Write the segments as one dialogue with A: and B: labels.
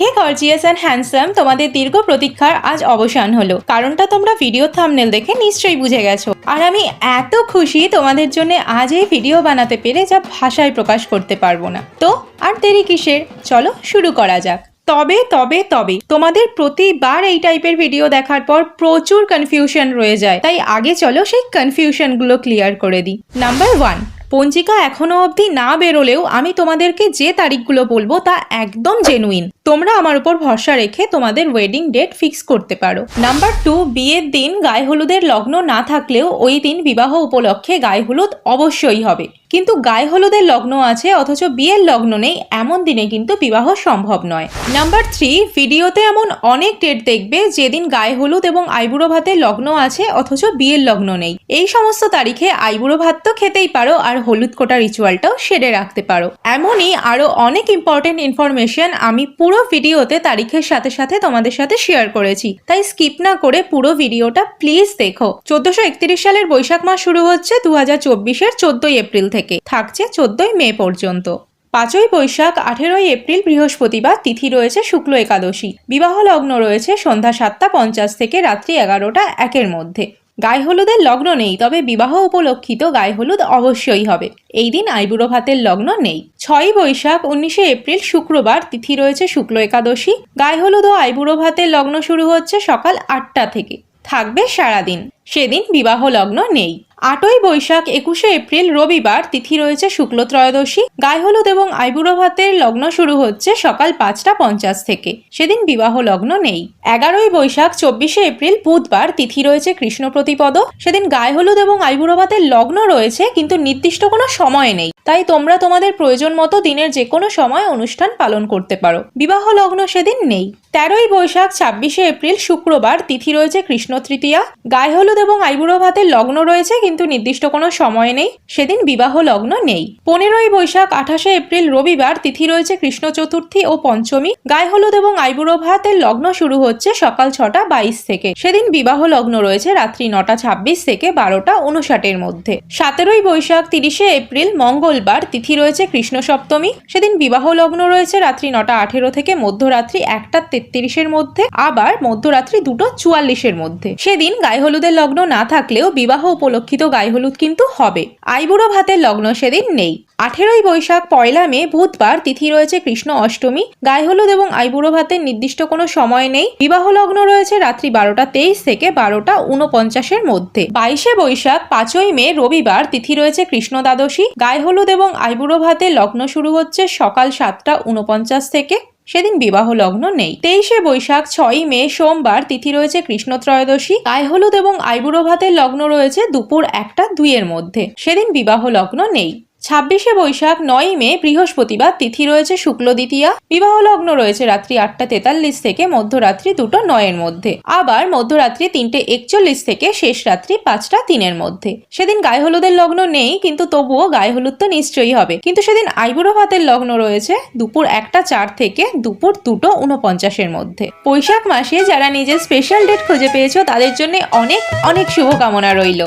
A: Hey gorgeous and handsome, তোমাদের দীর্ঘ প্রতীক্ষার আজ অবসান হলো। কারণটা তোমরা ভিডিও থামনেল দেখে নিশ্চয়ই বুঝে গেছো। আর আমি এত খুশি তোমাদের জন্য আজ এই ভিডিও বানাতে পেরে যা ভাষায় প্রকাশ করতে পারব না। তো, আর দেরি কিসের? চলো শুরু করা যাক। তবে তবে তবে, তোমাদের প্রতিবার এই টাইপের ভিডিও দেখার পর প্রচুর কনফিউশন রয়ে যায়। তাই আগে চলো সেই কনফিউশনগুলো ক্লিয়ার করে দিই। নাম্বার ওয়ান পঞ্জিকা এখনও অবধি না বেরোলেও আমি তোমাদেরকে যে তারিখগুলো বলব তা একদম জেনুইন তোমরা আমার উপর ভরসা রেখে তোমাদের ওয়েডিং ডেট ফিক্স করতে পারো। নাম্বার টু বিয়ের দিন গায়ে হলুদের লগ্ন না থাকলেও ওই দিন বিবাহ উপলক্ষে গায়ে হলুদ অবশ্যই হবে। কিন্তু গায়ে হলুদের লগ্ন আছে, অথচ বিয়ের লগ্ন নেই, এমন দিনে কিন্তু বিবাহ সম্ভব নয়। নাম্বার থ্রি ভিডিওতে এমন অনেক ডেট দেখবে যেদিন গায়ে হলুদ এবং আইবুড়ো ভাতের লগ্ন আছে, অথচ বিয়ের লগ্ন নেই। এই সমস্ত তারিখে আইবুড়ো ভাত তো খেতেই পারো, আর হলুদ কোটা রিচুয়ালটাও সেরে রাখতে পারো। এমনই আরও অনেক ইম্পর্টেন্ট ইনফরমেশন আমি পুরো ভিডিওতে তারিখের সাথে সাথে তোমাদের সাথে শেয়ার করেছি। তাই স্কিপ না করে পুরো ভিডিওটা প্লিজ দেখো। চোদ্দশো সালের বৈশাখ মাস শুরু হচ্ছে দু হাজার চব্বিশের চোদ্দই এপ্রিল থেকে। থাকছে চোদ্দই মে পর্যন্ত। পাঁচই বৈশাখ, আঠেরোই এপ্রিল, বৃহস্পতিবার তিথি রয়েছে শুক্ল একাদশী। বিবাহ লগ্ন রয়েছে সন্ধ্যা সাতটা পঞ্চাশ থেকে রাত্রি এগারোটা একের মধ্যে। গায়ে হলুদের লগ্ন নেই, তবে বিবাহ উপলক্ষিত গায়ে হলুদ অবশ্যই হবে। এই দিন আইবুড়ো ভাতের লগ্ন নেই। ছয় বৈশাখ, উনিশে এপ্রিল, শুক্রবার, তিথি রয়েছে শুক্ল একাদশী। গায়ে হলুদ ও আইবুড়ো ভাতের লগ্ন শুরু হচ্ছে সকাল আটটা থেকে। থাকবে সারাদিন। সেদিন বিবাহ লগ্ন নেই। আটই বৈশাখ, একুশে এপ্রিল, রবিবার তিথি রয়েছে শুক্ল ত্রয়োদশী। গায়ে হলুদ এবং আইবুড়ো ভাতের লগ্ন শুরু হচ্ছে সকাল পাঁচটা পঞ্চাশ থেকে। সেদিন বিবাহ লগ্ন নেই। এগারোই বৈশাখ, চব্বিশে এপ্রিল, বুধবার তিথি রয়েছে কৃষ্ণ প্রতিপদ। সেদিন গায়ে হলুদ এবং আইবুড়ো ভাতের লগ্ন রয়েছে, কিন্তু নির্দিষ্ট কোনো সময় নেই। তাই তোমরা তোমাদের প্রয়োজন মতো দিনের যে কোনো সময় অনুষ্ঠান পালন করতে পারো। বিবাহ লগ্ন সেদিন নেই। তেরোই বৈশাখ, ছাব্বিশে এপ্রিল, শুক্রবার তিথি রয়েছে কৃষ্ণ তৃতীয়া। গায়ে হলুদ এবং আইবুড়ো ভাতের লগ্ন রয়েছে, কিন্তু নির্দিষ্ট কোনো সময় নেই। সেদিন বিবাহ লগ্ন নেই। পনেরোই বৈশাখ, আঠাশে এপ্রিল, রবিবার তিথি রয়েছে কৃষ্ণ চতুর্থী ও পঞ্চমী। গায়ে হলুদ এবং আইবুড়ো ভাতের লগ্ন শুরু হচ্ছে সকাল ছটা বাইশ থেকে। সেদিন বিবাহ লগ্ন রয়েছে রাত্রি নটা ছাব্বিশ থেকে বারোটা উনষাটের মধ্যে। সতেরোই বৈশাখ, তিরিশে এপ্রিল, মঙ্গলবার তিথি রয়েছে কৃষ্ণ সপ্তমী। সেদিন বিবাহ লগ্ন রয়েছে রাত্রি নটা আঠেরো থেকে মধ্যরাত্রি একটা তেত্রিশের মধ্যে, আবার মধ্যরাত্রি দুটো চুয়াল্লিশের মধ্যে। সেদিন গায়ে হলুদের লগ্ন না থাকলেও বিবাহ উপলক্ষিত গায়ে হলুদ কিন্তু হবে। আইবুড়ো ভাতের লগ্ন সেদিন নেই। আঠেরোই বৈশাখ, পয়লা মে, বুধবার তিথি রয়েছে কৃষ্ণ অষ্টমী। গায়ে হলুদ এবং আইবুড়ো ভাতের নির্দিষ্ট কোনো সময় নেই। বিবাহ লগ্ন রয়েছে রাত্রি বারোটা তেইশ থেকে বারোটা উনপঞ্চাশের মধ্যে। বাইশে বৈশাখ, পাঁচই মে, রবিবার তিথি রয়েছে কৃষ্ণ দ্বাদশী। গায়ে হলুদ এবং আইবুড়ো ভাতের লগ্ন শুরু হচ্ছে সকাল সাতটা উনপঞ্চাশ থেকে সেদিন বিবাহ লগ্ন নেই। তেইশে বৈশাখ, ছয়ই মে, সোমবার তিথি রয়েছে কৃষ্ণ ত্রয়োদশী। গায়ে হলুদ এবং আইবুড়ো ভাতের লগ্ন রয়েছে দুপুর একটা দুইয়ের মধ্যে। সেদিন বিবাহ লগ্ন নেই। ছাব্বিশে বৈশাখ নয় মে, বৃহস্পতিবার তিথি রয়েছে শুক্ল দ্বিতীয়া বিবাহ লগ্ন রয়েছে রাত্রি আটটা তেতাল্লিশ থেকে মধ্যরাত্রি দুটো নয়ের মধ্যে। আবার মধ্যরাত্রি তিনটে একচল্লিশ থেকে শেষ রাত্রি পাঁচটা তিনের মধ্যে। সেদিন গায়ে হলুদের লগ্ন নেই, কিন্তু তবুও গায়ে হলুদ তো নিশ্চয়ই হবে। কিন্তু সেদিন আইবুড়ো ভাতের লগ্ন রয়েছে দুপুর একটা চার থেকে দুপুর দুটো উনপঞ্চাশের মধ্যে। বৈশাখ মাসে যারা নিজের স্পেশাল ডেট খুঁজে পেয়েছ, তাদের জন্য অনেক অনেক শুভকামনা রইল।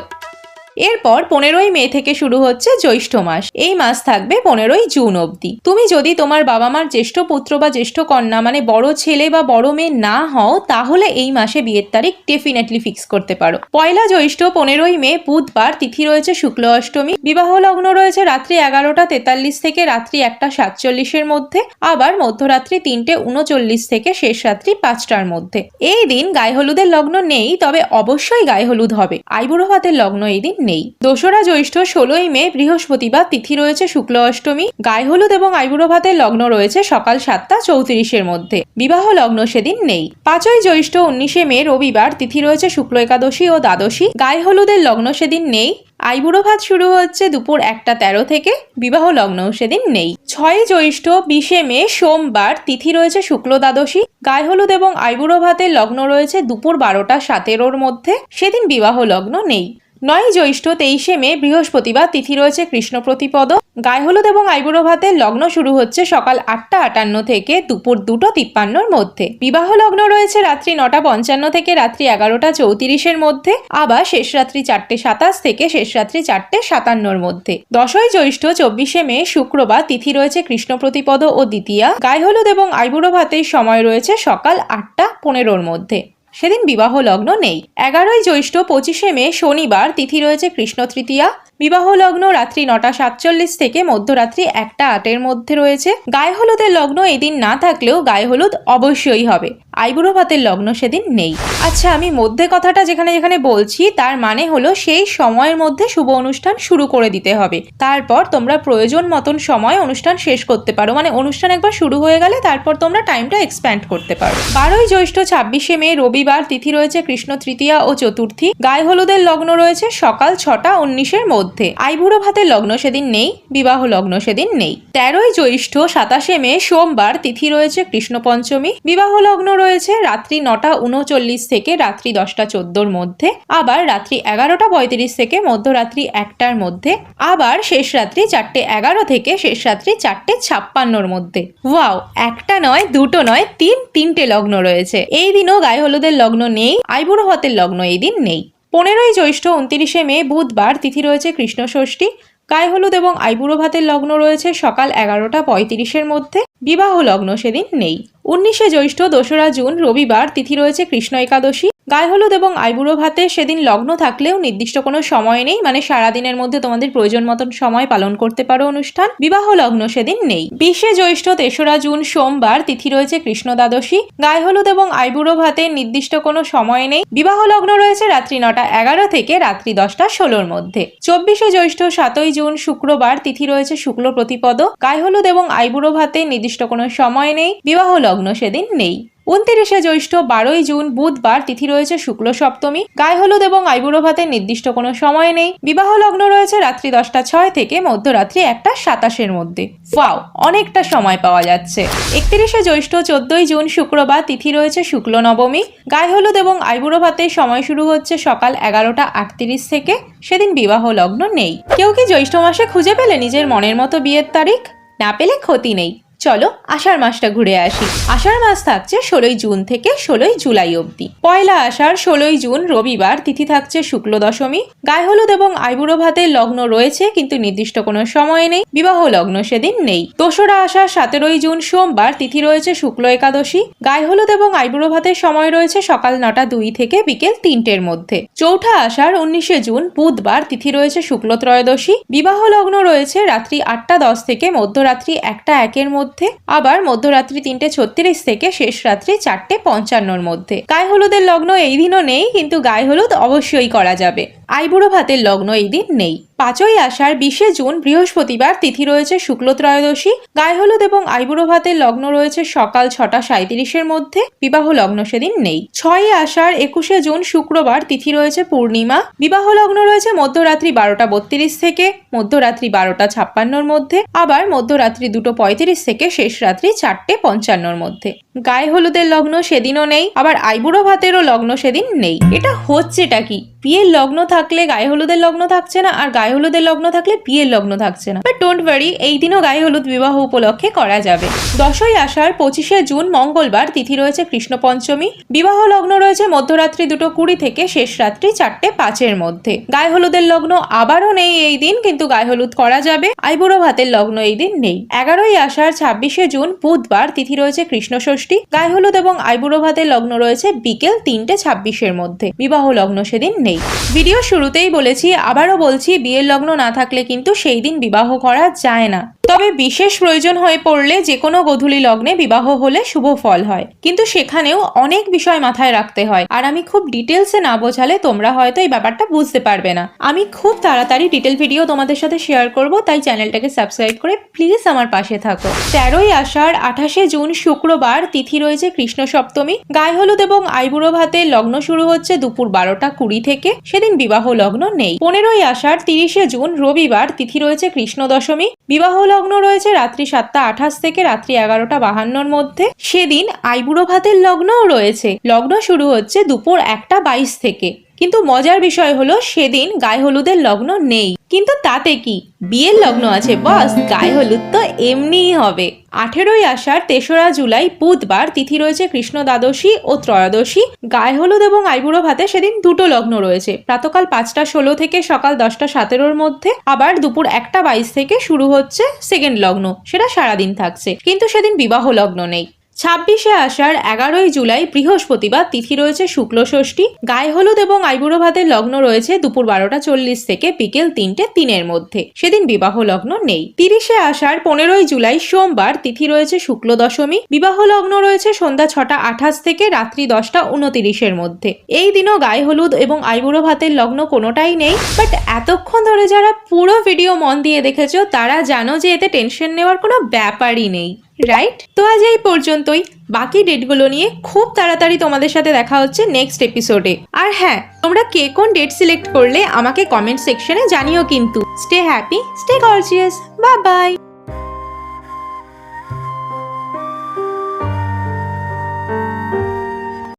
A: এরপর পনেরোই মে থেকে শুরু হচ্ছে জ্যৈষ্ঠ মাস। এই মাস থাকবে পনেরোই জুন অবধি। তুমি যদি তোমার বাবা মার জ্যেষ্ঠ পুত্র বা জ্যেষ্ঠ কন্যা মানে বড় ছেলে বা বড় মেয়ে না হও, তাহলে এই মাসে বিয়ের তারিখ ডেফিনেটলি ফিক্স করতে পারো। পয়লা জ্যৈষ্ঠ, পনেরোই মে, বুধবার তিথি রয়েছে শুক্ল অষ্টমী। বিবাহ লগ্ন রয়েছে রাত্রি এগারোটা তেতাল্লিশ থেকে রাত্রি একটা সাতচল্লিশের মধ্যে, আবার মধ্যরাত্রি তিনটে উনচল্লিশ থেকে শেষ রাত্রি পাঁচটার মধ্যে। এই দিন গায়ে হলুদের লগ্ন নেই, তবে অবশ্যই গায়ে হলুদ হবে। আইবুড়ো ভাতের লগ্ন এই দিন নেই। দোসরা জ্যৈষ্ঠ ষোলোই মে, বৃহস্পতিবার তিথি রয়েছে শুক্ল অষ্টমী। গায়ে হলুদ এবং আইবুড়ো ভাতের লগ্ন রয়েছে সকাল সাতটা চৌত্রিশের মধ্যে। বিবাহ লগ্ন সেদিন নেই। পাঁচই জ্যৈষ্ঠ উনিশে মে, রবিবার তিথি রয়েছে শুক্ল একাদশী ও দ্বাদশী। গায়ে হলুদের লগ্ন সেদিন নেই। আইবুড়ো ভাত শুরু হচ্ছে দুপুর একটা তেরো থেকে। বিবাহ লগ্ন সেদিন নেই। ছয় জ্যৈষ্ঠ বিশে মে, সোমবার তিথি রয়েছে শুক্ল দ্বাদশী। গায়ে হলুদ এবং আইবুড়ো ভাতের লগ্ন রয়েছে দুপুর বারোটা সতেরোর মধ্যে। সেদিন বিবাহ লগ্ন নেই। নয় জ্যৈষ্ঠ তেইশে মে, বৃহস্পতিবার তিথি রয়েছে কৃষ্ণ প্রতিপদ গায়ে হলুদ এবং আইবুড়ো ভাতের লগ্ন শুরু হচ্ছে সকাল আটটা আটান্ন থেকে দুপুর দুটো তিপ্পান্নর মধ্যে। বিবাহ লগ্ন রয়েছে রাত্রি নটা পঞ্চান্ন থেকে রাত্রি এগারোটা চৌত্রিশের মধ্যে, আবার শেষ রাত্রি চারটে সাতাশ থেকে শেষ রাত্রি চারটে সাতান্নর মধ্যে। দশই জ্যৈষ্ঠ চব্বিশে মে, শুক্রবার তিথি রয়েছে কৃষ্ণ প্রতিপদ ও দ্বিতীয়া। গায়ে হলুদ এবং আইবুড়ো ভাতের সময় রয়েছে সকাল আটটা পনেরোর মধ্যে। সেদিন বিবাহ লগ্ন নেই। এগারোই জ্যৈষ্ঠ পঁচিশে মে, শনিবার তিথি রয়েছে কৃষ্ণ তৃতীয়া। বিবাহ লগ্ন রাত্রি নটা সাতচল্লিশ থেকে মধ্যরাত্রি একটা আটের মধ্যে রয়েছে। গায়ে হলুদের লগ্ন এদিন না থাকলেও গায়ে হলুদ অবশ্যই হবে। আইবুড়ো ভাতের লগ্ন সেদিন নেই। আচ্ছা আমি মধ্যে কথাটা যেখানে যেখানে বলছি, তার মানে হলো সেই সময়ের মধ্যে শুভ অনুষ্ঠান শুরু করে দিতে হবে। তারপর তোমরা প্রয়োজন মতন সময় অনুষ্ঠান শেষ করতে পারো। মানে অনুষ্ঠান একবার শুরু হয়ে গেলে তারপর তোমরা টাইমটা এক্সপ্যান্ড করতে পারো। বারোই জ্যৈষ্ঠ ছাব্বিশে মে রবিবার তিথি রয়েছে কৃষ্ণ তৃতীয়া ও চতুর্থী। গায়ে হলুদের লগ্ন রয়েছে সকাল ছটা উনিশের মধ্যে। আইবুড়ো ভাতের লগ্ন সেদিন নেই, বিবাহ লগ্ন সেদিন নেই। তেরোই জ্যৈষ্ঠ সাতাশে মে সোমবার তিথি রয়েছে কৃষ্ণ পঞ্চমী। বিবাহ লগ্ন রয়েছে রাত্রি নটা উনচল্লিশ থেকে রাত্রি দশটা চোদ্দোর মধ্যে। আবার রাত্রি এগারোটা পঁয়ত্রিশ থেকে মধ্যরাত্রি একটার মধ্যে। আবার শেষ রাত্রি চারটে এগারো থেকে শেষ রাত্রি চারটে ছাপ্পান্নর মধ্যে। ওয়াও, একটা নয়, দুটো নয়, তিন, তিনটে লগ্ন রয়েছে। এই দিনও গায়ে হলুদের লগ্ন নেই, আইবুড়ো হতের লগ্ন এই দিন নেই। পনেরোই জ্যৈষ্ঠ উনতিরিশে মে, বুধবার তিথি রয়েছে কৃষ্ণ ষষ্ঠী। গায়ে হলুদ এবং আইবুড়ো ভাতের লগ্ন রয়েছে সকাল এগারোটা পঁয়ত্রিশের মধ্যে। বিবাহ লগ্ন সেদিন নেই। উনিশে জ্যৈষ্ঠ দোসরা জুন, রবিবার তিথি রয়েছে কৃষ্ণ একাদশী। গায়ে হলুদ এবং আইবুড়ো ভাতে সেদিন লগ্ন থাকলেও নির্দিষ্ট কোনো সময় নেই। মানে সারাদিনের মধ্যে তোমাদের প্রয়োজন মতন সময় পালন করতে পারো অনুষ্ঠান। বিবাহ লগ্ন সেদিন নেই। বিশে জ্যৈষ্ঠ, তেসরা জুন, সোমবার তিথি রয়েছে কৃষ্ণ দ্বাদশী গায়ে হলুদ এবং আইবুড়ো ভাতে নির্দিষ্ট কোনো সময় নেই। বিবাহ লগ্ন রয়েছে রাত্রি নটা এগারো থেকে রাত্রি দশটা ষোলোর মধ্যে। চব্বিশে জ্যৈষ্ঠ, সাতই জুন, শুক্রবার তিথি রয়েছে শুক্ল প্রতিপদ গায়ে হলুদ এবং আইবুড়ো ভাতে নির্দিষ্ট কোনো সময় নেই। বিবাহ লগ্ন সেদিন নেই। উনতিরিশে জ্যৈষ্ঠ বারোই জুন বুধবার তিথি রয়েছে শুক্ল সপ্তমী। গায়ে হলুদ এবং আইবুড়ো ভাতের নির্দিষ্ট কোনো সময় নেই। বিবাহ লগ্ন রয়েছে রাত্রি দশটা ছয় থেকে মধ্যরাত্রি একটা সাতাশের মধ্যে। ফাও অনেকটা সময় পাওয়া যাচ্ছে। একত্রিশে জ্যৈষ্ঠ চোদ্দই জুন শুক্রবার তিথি রয়েছে শুক্ল নবমী। গায়ে হলুদ এবং আইবুড়ো ভাতের সময় শুরু হচ্ছে সকাল এগারোটা আটত্রিশ থেকে। সেদিন বিবাহ লগ্ন নেই। কেউ কি জ্যৈষ্ঠ মাসে খুঁজে পেলে নিজের মনের মতো বিয়ের তারিখ? না পেলে ক্ষতি নেই। চলো আষাঢ় মাসটা ঘুরে আসি। আষাঢ় মাস থাকছে ষোলোই জুন থেকে ষোলোই জুলাই অবধি। পয়লা আষাঢ় ষোলোই জুন রবিবার, তিথি থাকছে শুক্ল দশমী। গায়ে হলুদ এবং আইবুড়ো ভাতের লগ্ন রয়েছে, কিন্তু নির্দিষ্ট কোনো সময় নেই, বিবাহ লগ্ন সেদিন নেই। দোসরা আষাঢ় সতেরোই জুন সোমবার, তিথি রয়েছে শুক্ল একাদশী। গায়ে হলুদ এবং আইবুড়ো ভাতের সময় রয়েছে সকাল নটা দুই থেকে বিকেল তিনটের মধ্যে। চৌঠা আষাঢ় উনিশে জুন, বুধবার, তিথি রয়েছে শুক্ল ত্রয়োদশী। বিবাহ লগ্ন রয়েছে রাত্রি আটটা দশ থেকে মধ্যরাত্রি একটা একের মধ্যে। আবার মধ্যরাত্রি তিনটে ছত্রিশ থেকে শেষ রাত্রি চারটে পঞ্চান্নর মধ্যে। গায়ে হলুদের লগ্ন এই দিনও নেই, কিন্তু গায়ে হলুদ অবশ্যই করা যাবে। আইবুড়ো ভাতের লগ্ন এই দিন নেই। পাঁচই আষাঢ়, বিশে জুন, বৃহস্পতিবার তিথি রয়েছে শুক্ল ত্রয়োদশী। গায়ে হলুদ এবং আইবুড়ো ভাতের লগ্ন রয়েছে সকাল ছটা সাঁত্রিশের মধ্যে। বিবাহ লগ্ন সেদিন নেই। ছয়ই আষাঢ়, একুশে জুন, শুক্রবার তিথি রয়েছে পূর্ণিমা। বিবাহ লগ্ন রয়েছে মধ্যরাত্রি বারোটা বত্রিশ থেকে, মধ্যরাত্রি বারোটা ছাপ্পান্নর মধ্যে, আবার মধ্যরাত্রি দুটো পঁয়ত্রিশ থেকে, শেষ রাত্রি চারটে পঞ্চান্নর মধ্যে। গায়ে হলুদের লগ্ন সেদিনও নেই, আবার আইবুড়ো ভাতেরও লগ্ন সেদিন নেই। এটা হচ্ছেটা কি? বিয়ের লগ্ন থাকলে গায়ে হলুদের লগ্ন থাকছে না, আর গায়ে হলুদের লগ্ন থাকলে বিয়ের লগ্ন থাকছে না। বাট ডোন্ট ওয়ারি এই দিনও গায়ে হলুদ বিবাহ উপলক্ষে করা যাবে। দশই আষাঢ়, পঁচিশে জুন, মঙ্গলবার তিথি রয়েছে কৃষ্ণ পঞ্চমী বিবাহ লগ্ন রয়েছে মধ্যরাত্রি দুটো কুড়ি থেকে শেষ রাত্রি চারটে পাঁচের মধ্যে। গায়ে হলুদের লগ্ন আবারও নেই এই দিন, কিন্তু গায়ে হলুদ করা যাবে। আইবুড়ো ভাতের লগ্ন এই দিন নেই। এগারোই আষাঢ়, ছাব্বিশে জুন, বুধবার তিথি রয়েছে কৃষ্ণ ষষ্ঠী গায়ে হলুদ এবং আইবুড়ো ভাতের লগ্ন রয়েছে বিকেল তিনটে ছাব্বিশের মধ্যে। বিবাহ লগ্ন সেদিন নেই। ভিডিও শুরুতেই বলেছি, আবারও বলছি, বিয়ের লগ্ন না থাকলে কিন্তু সেই দিন বিবাহ করা যায় না। তবে বিশেষ প্রয়োজন হয়ে পড়লে যে কোনো গধূলি লগ্নে বিবাহ হলে শুভ ফল হয়। কিন্তু সেখানেও অনেক বিষয় মাথায় রাখতে হয়। আর আমি খুব ডিটেলসে না বোঝালে তোমরা হয়তো এই ব্যাপারটা বুঝতে পারবে না। আমি খুব তাড়াতাড়ি ডিটেল ভিডিও তোমাদের সাথে শেয়ার করব, তাই চ্যানেলটাকে সাবস্ক্রাইব করে প্লিজ আমার পাশে থাকো। তেরোই আষাঢ়, আঠাশে জুন, শুক্রবার, তিথি রয়েছে কৃষ্ণ সপ্তমী। গায়ে হলুদ এবং আইবুড়ো ভাতে লগ্ন শুরু হচ্ছে দুপুর বারোটা কুড়ি থেকে। সেদিন বিবাহ লগ্ন নেই। পনেরোই আষাঢ়, তিরিশে জুন, রবিবার, তিথি রয়েছে কৃষ্ণ দশমী। বিবাহ লগ্ন রয়েছে রাত্রি সাতটা আঠাশ থেকে রাত্রি এগারোটা বাহান্নর মধ্যে। সেদিন আইবুড়ো ভাতের লগ্নও রয়েছে। লগ্ন শুরু হচ্ছে দুপুর একটা বাইশ থেকে। কিন্তু মজার বিষয় হলো, সেদিন গায়ে হলুদের লগ্ন নেই। কিন্তু তাতে কি? বিয়ের লগ্ন আছে, বস। গায়ে হলুদ তো এমনিই হবে। আঠেরোই আষাঢ়, তেসরা জুলাই, বুধবার তিথি রয়েছে কৃষ্ণ দ্বাদশী ও ত্রয়োদশী। গায়ে হলুদ এবং আইবুড়ো ভাতে সেদিন দুটো লগ্ন রয়েছে। প্রাতকাল পাঁচটা ষোলো থেকে সকাল দশটা সতেরোর মধ্যে, আবার দুপুর একটা বাইশ থেকে শুরু হচ্ছে সেকেন্ড লগ্ন। সেটা সারাদিন থাকছে। কিন্তু সেদিন বিবাহ লগ্ন নেই। ছাব্বিশে আষাঢ় এগারোই জুলাই বৃহস্পতিবার তিথি রয়েছে শুক্ল ষষ্ঠী। গায়ে হলুদ এবং আইবুড়ো ভাতের লগ্ন রয়েছে দুপুর বারোটা চল্লিশ থেকে বিকেল তিনটে তিনের মধ্যে। সেদিন বিবাহ লগ্ন নেই। তিরিশে আষাঢ় পনেরোই জুলাই সোমবার তিথি রয়েছে শুক্ল দশমী। বিবাহ লগ্ন রয়েছে সন্ধ্যা ছটা আঠাশ থেকে রাত্রি দশটা উনতিরিশের মধ্যে। এই দিনও গায়ে হলুদ এবং আইবুড়ো ভাতের লগ্ন কোনোটাই নেই। বাট এতক্ষণ ধরে যারা পুরো ভিডিও মন দিয়ে দেখেছ, তারা জানো যে এতে টেনশন নেওয়ার কোনো ব্যাপারই নেই। রাইট তো আজ এই পর্যন্তই। বাকি ডেটগুলো নিয়ে খুব তাড়াতাড়ি তোমাদের সাথে দেখা হচ্ছে নেক্সট এপিসোডে আর হ্যাঁ তোমরা কে কোন ডেট সিলেক্ট করলে আমাকে কমেন্ট সেকশনে জানিও কিন্তু। Stay happy stay gorgeous bye bye